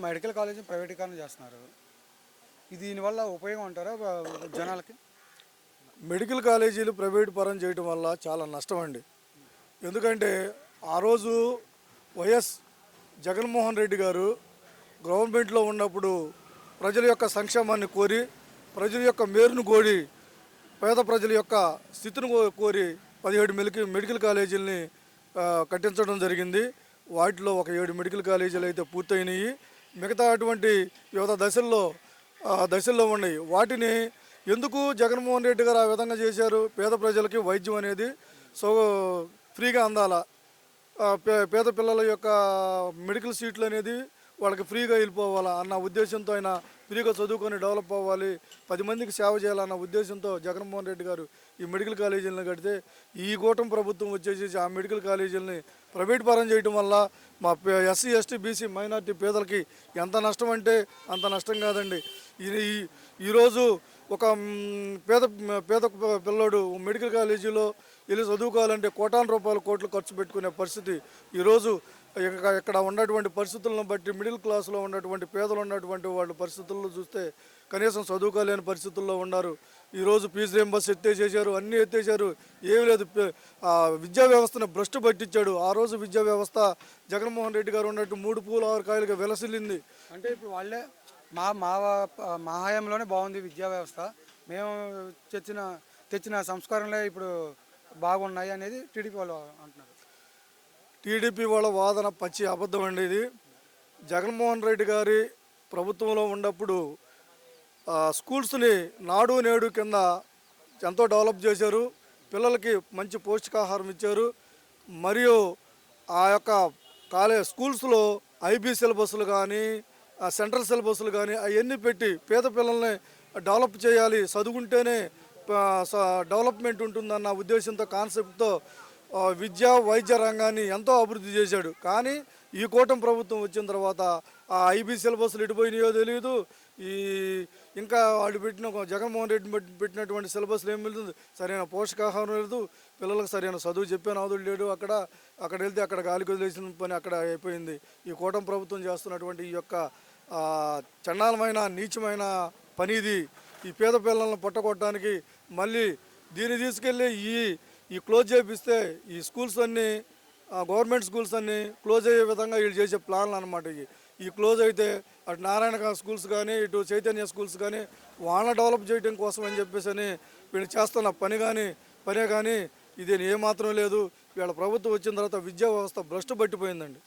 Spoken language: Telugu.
మెడికల్ కాలేజ్ ప్రైవేటీకరణ చేస్తున్నారు. దీనివల్ల ఉపయోగం అంటారా జనాలకి? మెడికల్ కాలేజీలు ప్రైవేట్ పరం చేయడం వల్ల చాలా నష్టం అండి. ఎందుకంటే ఆ రోజు వైఎస్ జగన్మోహన్ రెడ్డి గారు గవర్నమెంట్లో ఉన్నప్పుడు ప్రజల యొక్క సంక్షేమాన్ని కోరి ప్రజల యొక్క మేరును కోరి పేద ప్రజల యొక్క స్థితిని కో- కోరి పదిహేడు మెలికి మెడికల్ కాలేజీలని కట్టించడం జరిగింది. వాటిలో ఒక ఏడు మెడికల్ కాలేజీలు అయితే పూర్తయినాయి. మిగతా అటువంటి వివిధ దశల్లో దశల్లో ఉన్నాయి. వాటిని ఎందుకు జగన్మోహన్ రెడ్డి గారు ఆ విధంగా చేశారు? పేద ప్రజలకి వైద్యం అనేది సో ఫ్రీగా అందాలా? పే- పేద పిల్లల యొక్క మెడికల్ సీట్లు అనేది వాళ్ళకి ఫ్రీగా వెళ్ళిపోవాలా అన్న ఉద్దేశంతో ఆయన ఫ్రీగా చదువుకొని డెవలప్ అవ్వాలి. పది మందికి సేవ చేయాలన్న ఉద్దేశంతో జగన్మోహన్ రెడ్డి గారు ఈ మెడికల్ కాలేజీలను కడితే ఈ కూటమి ప్రభుత్వం వచ్చేసి ఆ మెడికల్ కాలేజీలని ప్రైవేట్ పరం చేయడం వల్ల మా ఎస్సీ ఎస్టీ బీసీ మైనార్టీ పేదలకి ఎంత నష్టం అంటే అంత నష్టం కాదండి. ఈ- ఈరోజు ఒక పేద పేద పిల్లోడు మెడికల్ కాలేజీలో వెళ్ళి చదువుకోవాలంటే కోటాను రూపాయలు కోట్లు ఖర్చు పెట్టుకునే పరిస్థితి ఈరోజు ఇక్కడ ఉన్నటువంటి పరిస్థితులను బట్టి మిడిల్ క్లాస్లో ఉన్నటువంటి పేదలు ఉన్నటువంటి వాళ్ళ పరిస్థితుల్లో చూస్తే కనీసం చదువుకోలేని పరిస్థితుల్లో ఉన్నారు. ఈరోజు ఫీజు రేంబర్స్ ఎత్తేసేశారు అన్నీ ఎత్తేసారు ఏమి లేదు. విద్యా వ్యవస్థను భ్రష్టు పట్టించాడు. ఆ రోజు విద్యా వ్యవస్థ జగన్మోహన్ రెడ్డి గారు ఉన్నట్టు మూడు పూల ఆరు కాయలుగా వెలసిల్లింది. అంటే ఇప్పుడు వాళ్ళే మా మా మా హయాంలోనే బాగుంది విద్యా వ్యవస్థ. మేము తెచ్చిన తెచ్చిన సంస్కారంలో ఇప్పుడు బాగున్నాయి అనేది టీడీపీ వాళ్ళు అంటున్నారు. టీడీపీ వాళ్ళ వాదన పచ్చి అబద్ధం అండి ఇది. జగన్మోహన్ రెడ్డి గారి ప్రభుత్వంలో ఉన్నప్పుడు స్కూల్స్ని నాడు నేడు కింద ఎంతో డెవలప్ చేశారు. పిల్లలకి మంచి పౌష్టికాహారం ఇచ్చారు. మరియు ఆ యొక్క కాలేజ్ స్కూల్స్లో ఐబీ సిలబస్లు కానీ సెంట్రల్ సిలబస్లు కానీ అవన్నీ పెట్టి పేద పిల్లల్ని డెవలప్ చేయాలి. చదువుకుంటేనే స- డెవలప్మెంట్ ఉంటుందన్న ఉద్దేశంతో కాన్సెప్ట్తో విద్య వైద్య రంగాన్ని ఎంతో అభివృద్ధి చేశాడు. కానీ ఈ కూటమి ప్రభుత్వం వచ్చిన తర్వాత ఆ ఐబీ సిలబస్లు ఎటుపోయినాయో తెలియదు ఈ ఇంకా వాళ్ళు పెట్టిన జగన్మోహన్ రెడ్డి పెట్టినటువంటి సిలబస్లు ఏం వెళ్తుంది సరైన పోషకాహారం లేదు. పిల్లలకు సరైన చదువు చెప్పే నాదుడు లేడు. అక్కడ అక్కడ వెళ్తే అక్కడ గాలి వదిలేసిన పని అక్కడ అయిపోయింది. ఈ కూటమి ప్రభుత్వం చేస్తున్నటువంటి ఈ యొక్క చండాలమైన నీచమైన పని ఇది ఈ పేద పిల్లలను పట్టకొట్టడానికి మళ్ళీ దీన్ని తీసుకెళ్ళి ఈ ఈ క్లోజ్ చేపిస్తే ఈ స్కూల్స్ అన్నీ గవర్నమెంట్ స్కూల్స్ అన్నీ క్లోజ్ అయ్యే విధంగా వీళ్ళు చేసే ప్లాన్లు అనమాట ఇవి. ఈ క్లోజ్ అయితే అటు నారాయణ స్కూల్స్ కానీ ఇటు చైతన్య స్కూల్స్ కానీ వాళ్ళ డెవలప్ చేయడం కోసం అని చెప్పేసి అని వీళ్ళు చేస్తున్న పని కానీ పనే కానీ ఇది ఏమాత్రం లేదు. వీళ్ళ ప్రభుత్వం వచ్చిన తర్వాత విద్యా వ్యవస్థ భ్రష్టు పట్టిపోయిందండి.